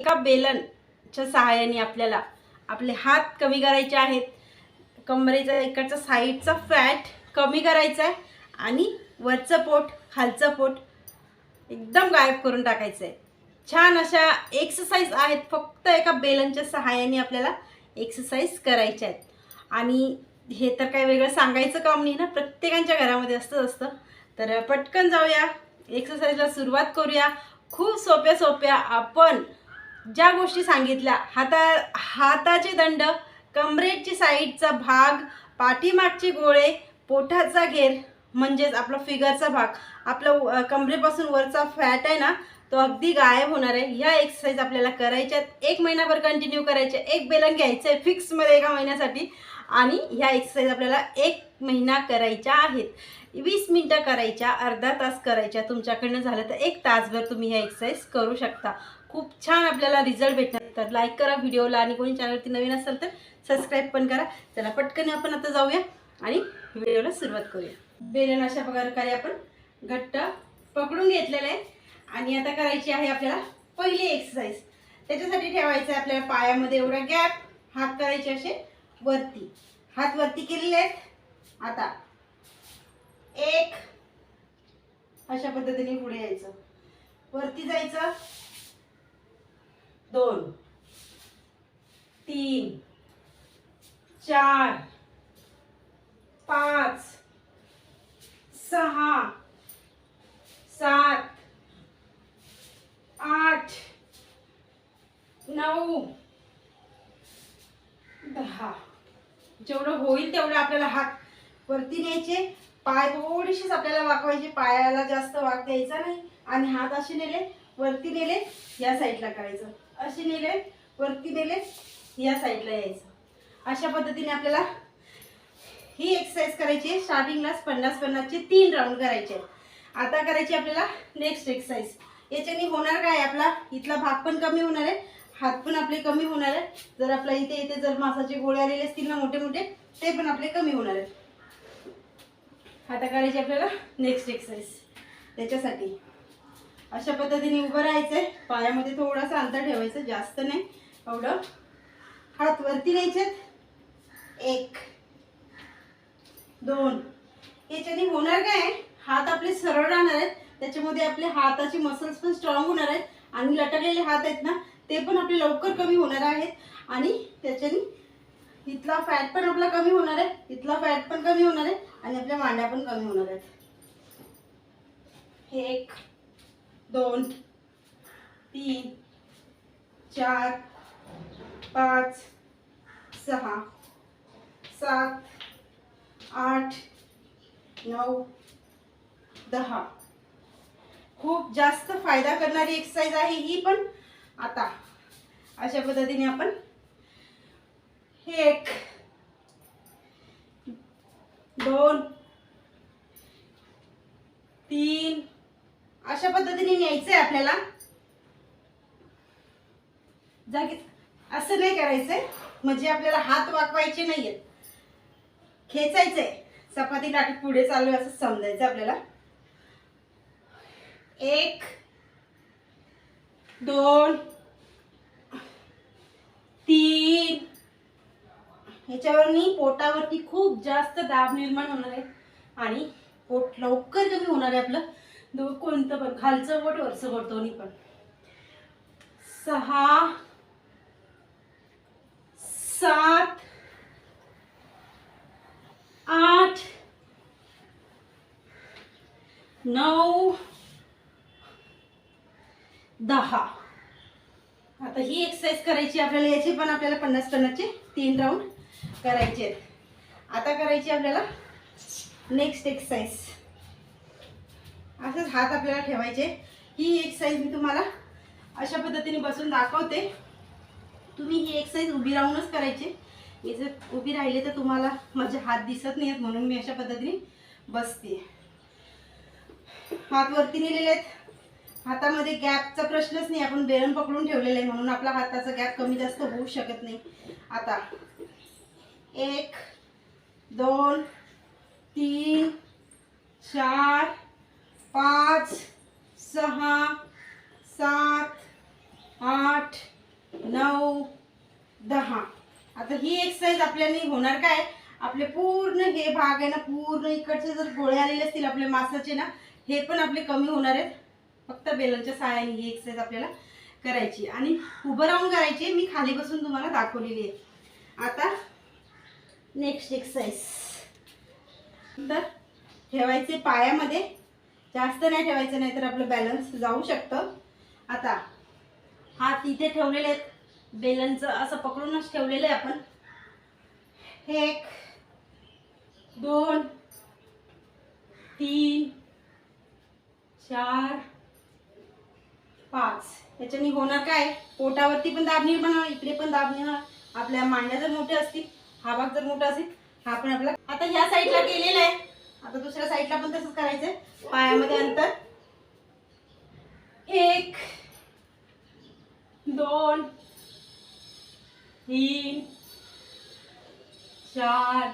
एका बेलनच्या सहाय्याने आपल्याला आपले हात कमी करायचे आहेत. कमरेचा इकडचा साईडचा फॅट कमी करायचा आहे आणि वरचं पोट खालचं पोट एकदम गायब करून टाकायचं आहे. छान अशा एक्सरसाइज आहेत. फक्त एका बेलनच्या सहाय्याने आपल्याला एक्सरसाइज करायच्या आहेत. आणि हे तर काही वेगळं सांगायचं काम नाही ना. प्रत्येकांच्या घरामध्ये असतंच असतं. तर पटकन जाऊया. एक्सरसाइजला सुरुवात करूया. खूप सोप्या सोप्या आपण ज्या गोष्टी सांगितल्या हाता हाताचे दंड कमरेची साईडचा भाग पाठीमागचे गोळे पोटाचा घेर म्हणजेच आपला फिगरचा भाग आपला कमरेपासून वरचा फॅट आहे ना तो अगदी गायब होणार आहे. ह्या एक्सरसाइज आपल्याला करायच्यात एक महिनाभर कंटिन्यू करायच्या एक बेलन घ्यायचं आहे फिक्समध्ये एका महिन्यासाठी. आणि ह्या एक्सरसाइज आपल्याला एक महिना करायच्या आहेत. वीस मिनटं करायच्या अर्धा तास करायच्या. तुमच्याकडनं झालं तर एक तासभर तुम्ही ह्या एक्सरसाइज करू शकता. खूप छान आपल्याला रिझल्ट भेटणार. तर लाईक करा व्हिडिओला आणि कोणी चॅनलवरती नवीन असेल तर सबस्क्राईब पण करा. चला पटकन आपण आता जाऊया आणि व्हिडिओला सुरुवात करूया. बेलन अशा प्रकारे आपण घट्ट पकडून घेतलेलं आहे. आणि आता करायची आहे आपल्याला पहिली एक्सरसाइज त्याच्यासाठी ठेवायचं आहे आपल्याला पायामध्ये एवढा गॅप हात करायचे असे वरती. हात वरती केलेले आहेत. आता एक. अशा पद्धतीने पुढे यायचं. वरती जायचं. दोन तीन चार पाच सहा सात आठ नऊ दहा. जेवढं होईल तेवढं आपल्याला हात वरती न्यायचे. पाय थोडीशीच आपल्याला वाकवायचे. पायाला जास्त वाक द्यायचा नाही. आणि हात असे नेले वरती नेले या साईडला करायचं. असे नेले वरती नेले या साईडला यायचं. अशा पद्धतीने आपल्याला ही एक्सरसाइज करायची आहे. स्टार्टिंगलाच पन्नास पन्नासचे तीन राऊंड करायचे आहेत. आता करायची आपल्याला नेक्स्ट एक्सरसाइज याच्याने होणार काय? आपला इथला भाग पण कमी होणार आहे. हात पण आपले कमी होणार आहे जर आपल्या इथे इथे जर मासाचे गोळे आलेले असतील ना मोठे मोठे ते पण आपले कमी होणार आहेत. आता करायची आपल्याला नेक्स्ट एक्सरसाइज त्याच्यासाठी. अशा पद्धतीने उभं राहायचंय. पायामध्ये थोडासा अंतर ठेवायचं जास्त नाही. एवढं. हात वरती न्यायचेत एक. दोन. याच्याने होणार काय? हात आपले सरळ राहणार आहेत. त्याच्यामध्ये आपले हाताचे मसल्स पण स्ट्रॉंग होणार आहेत. आणि लटकलेले हात आहेत ना ते पण आपले लवकर कमी होणार आहेत. आणि त्याच्याने इथला फॅट पण आपला कमी होणार आहे. इथला फॅट पण कमी होणार आहे. आणि आपल्या मांड्या पण कमी होणार आहेत. हे एक. दोन तीन चार पाच सहा सात आठ नऊ दहा. खूप जास्त फायदा करणारी एक्सरसाइज आहे ही पण आता. अशा पद्धतीने आपण हे एक दोन तीन अशा पद्धतीने न्यायचंय आपल्याला. जागी असं नाही करायचंय. म्हणजे आपल्याला हात वाकवायचे नाहीयेत. खेचायचंय. चपाती लाटत पुढे चालू आहे असं समजायचं आपल्याला. एक दोन तीन. ह्याच्यावरनी पोटावरती खूप जास्त दाब निर्माण होणार आहे. आणि पोट लवकर कमी होणार आहे आपलं. कोणतं पण खालचं पोट वरचं पोट दोन्ही पण. सहा सात आठ नऊ दहा. आता ही एक्सरसाइज करायची आपल्याला याची पण आपल्याला पन्नास पन्नासचे तीन राऊंड करायचे आहेत. आता करायची आपल्याला नेक्स्ट एक्सरसाइज असंच हात आपल्याला ठेवायचे. ही एक्सरसाइज मी तुम्हाला अशा पद्धतीने बसून दाखवते. तुम्ही ही एक्सरसाइज उभी राहूनच करायची. मी जर उभी राहिले तर तुम्हाला माझे हात दिसत नाही आहेत म्हणून मी अशा पद्धतीने बसते हात वरती नेलेले आहेत. हातामध्ये गॅपचा प्रश्नच नाही. आपण बेलन पकडून ठेवलेलं आहे म्हणून आपला हाताचा गॅप कमी जास्त होऊ शकत नाही. आता एक दोन तीन चार पाच सहा सात आठ नऊ दहा. आता ही एक्सरसाइज आपल्याला होणार काय? आपले पूर्ण हे भाग आहे ना पूर्ण इकडचे जर गोळे आलेले असतील आपले मासाचे ना हे पण आपले कमी होणार आहेत. फक्त बेलनच्या सहाय्याने ही एक्सरसाइज आपल्याला करायची. आणि उभं राहून करायची मी खाली बसून तुम्हाला दाखवलेली आहे. आता नेक्स्ट एक्सरसाइज तर ठेवायचे पायामध्ये. जास्त नाही ठेवायचं नाही तर आपलं बॅलन्स जाऊ शकतं. आता हा इथे ठेवलेले आहेत बेलनचं असं पकडूनच ठेवलेलं आहे आपण. एक दोन तीन चार पाच. याच्याने होणार काय? पोटावरती पण दाब निर्माण इकडे पण दाब निर्माण आपल्या मांड्या जर मोठ्या असतील हा भाग जर मोठा असेल हा पण आपला आता ह्या साईडला केलेला आहे. आता दुसऱ्या साईडला पण तसंच करायचंय पायामध्ये अंतर. एक दोन तीन चार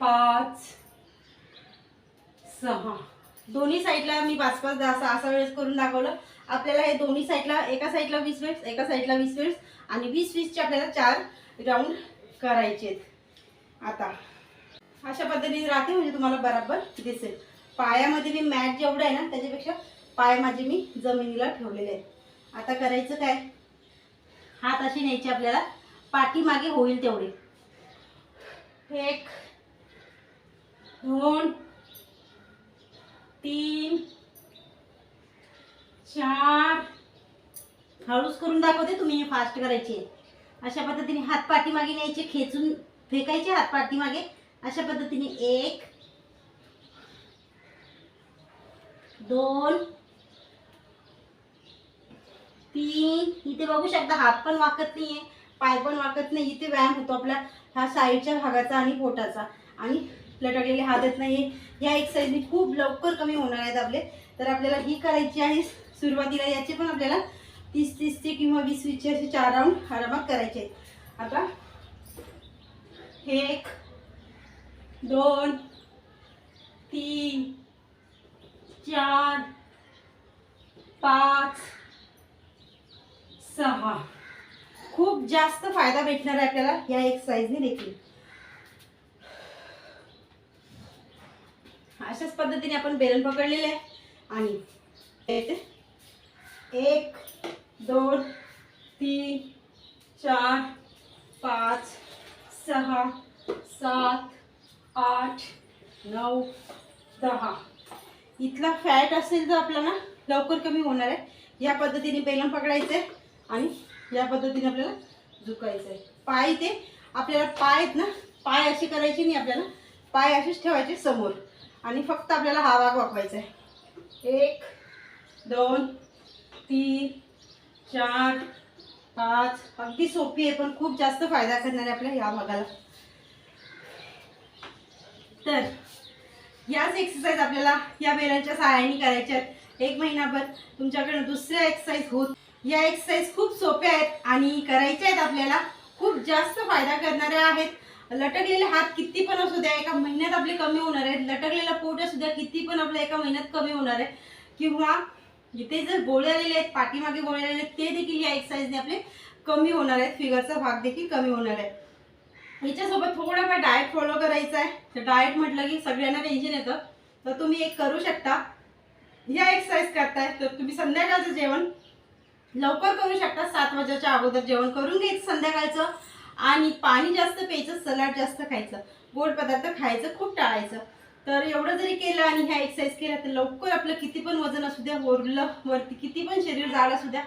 पाच सहा. दोन्ही साईडला मी पाच पाच दहा सहा सहा वेळेस करून दाखवलं. आपल्याला हे दोन्ही साईडला एका साईडला वीस वेळेस एका साईडला वीस वेळेस आणि वीस वीसचे आपल्याला चार राऊंड करायचे आहेत आता. अशा पद्धतीने राहते म्हणजे तुम्हाला बराबर दिसेल. पायामध्ये मी मॅट जेवढं आहे ना त्याच्यापेक्षा पाय माझे मी जमिनीला ठेवलेले आहेत. आता करायचं काय? हात असे न्यायचे आपल्याला. पाठीमागे होईल तेवढे. एक दोन तीन चार. हळूच करून दाखवते तुम्ही फास्ट करायची. आहे अशा पद्धतीने हात पाठीमागे न्यायचे खेचून फेकायचे हात पाठीमागे. अशा पद्धतीने एक दोन तीन. इथे बघू शकता हात पण वाकत नाहीये पाय पण वाकत नाही. इथे व्यायाम होतो आपला ह्या साईडच्या भागाचा आणि पोटाचा. आणि लटकलेले हात येत नाही ह्या एक्सरसाइजने खूप लवकर कमी होणार आहेत आपले. तर आपल्याला ही करायची आहे सुरुवातीला. याचे पण आपल्याला तीस तीसचे किंवा वीस वीसचे असे चार राऊंड आरामात करायचे आहेत. आता एक दोन तीन चार पाच सहा. खूप जास्त फायदा भेटणार आहे आपल्याला या एक्सरसाइजने देखील. अशाच पद्धतीने आपण बेलन पकडलेले आहे. आणि येते एक दोन तीन चार पाच सहा सात आठ नऊ दहा. इथला फॅट असेल तर आपला ना लवकर कमी होणार आहे या पद्धतीने बेलन पकडायचं आहे आणि या पद्धतीने आपल्याला झुकायचं आहे पाय ते आपल्याला पाय आहेत ना पाय असे करायचे नाही आपल्याला. पाय असेच ठेवायचे समोर. आणि फक्त आपल्याला हा भाग वाकवायचा आहे एक दोन तीन चार पाच. अगदी सोपी आहे पण खूप जास्त फायदा करणार आहे आपल्या या भागाला. तर याच एक्सरसाइज आपल्याला या बेलांच्या सहाय्याने करायच्या आहेत. एक महिनाभर तुमच्याकडनं दुसऱ्या एक्सरसाइज होत. या एक्सरसाइज खूप सोप्या आहेत आणि करायच्या आहेत आपल्याला. खूप जास्त फायदा करणाऱ्या आहेत. लटकलेले हात किती पण असू द्या एका महिन्यात आपले कमी होणार आहेत. लटकलेला पोट असू द्या किती पण आपल्या एका महिन्यात कमी होणार आहे. किंवा जिथे जर गोळे आलेले आहेत पाठीमागे गोळे आलेले आहेत ते देखील या एक्सरसाइजने आपले कमी होणार आहेत. फिगरचा भाग देखील कमी होणार आहे. हिच्यासोबत थोडंफार डाएट फॉलो करायचं आहे तर डाएट म्हटलं की सगळ्यांना टेन्शन येतं. तर तुम्ही एक करू शकता. या एक्सरसाइज करताय. तर तुम्ही संध्याकाळचं जेवण लवकर करू शकता. सात वाजेच्या अगोदर जेवण करून घ्यायचं संध्याकाळचं. आणि पाणी जास्त प्यायचं सलाड जास्त खायचं. गोड पदार्थ खायचं खूप टाळायचं. तर एवढं जरी केलं आणि ह्या एक्सरसाइज केल्या तर लवकर आपलं किती पण वजन असू द्या वरलं वरती किती पण शरीर जाड असू द्या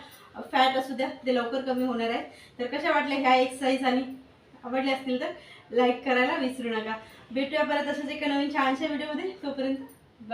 फॅट असू द्या ते लवकर कमी होणार आहे. तर कशा वाटल्या ह्या एक्सरसाइज आणि आवडले असतील तर लाईक करायला विसरू नका. भेटूया परत असंच एका नवीन छानशा व्हिडिओमध्ये तोपर्यंत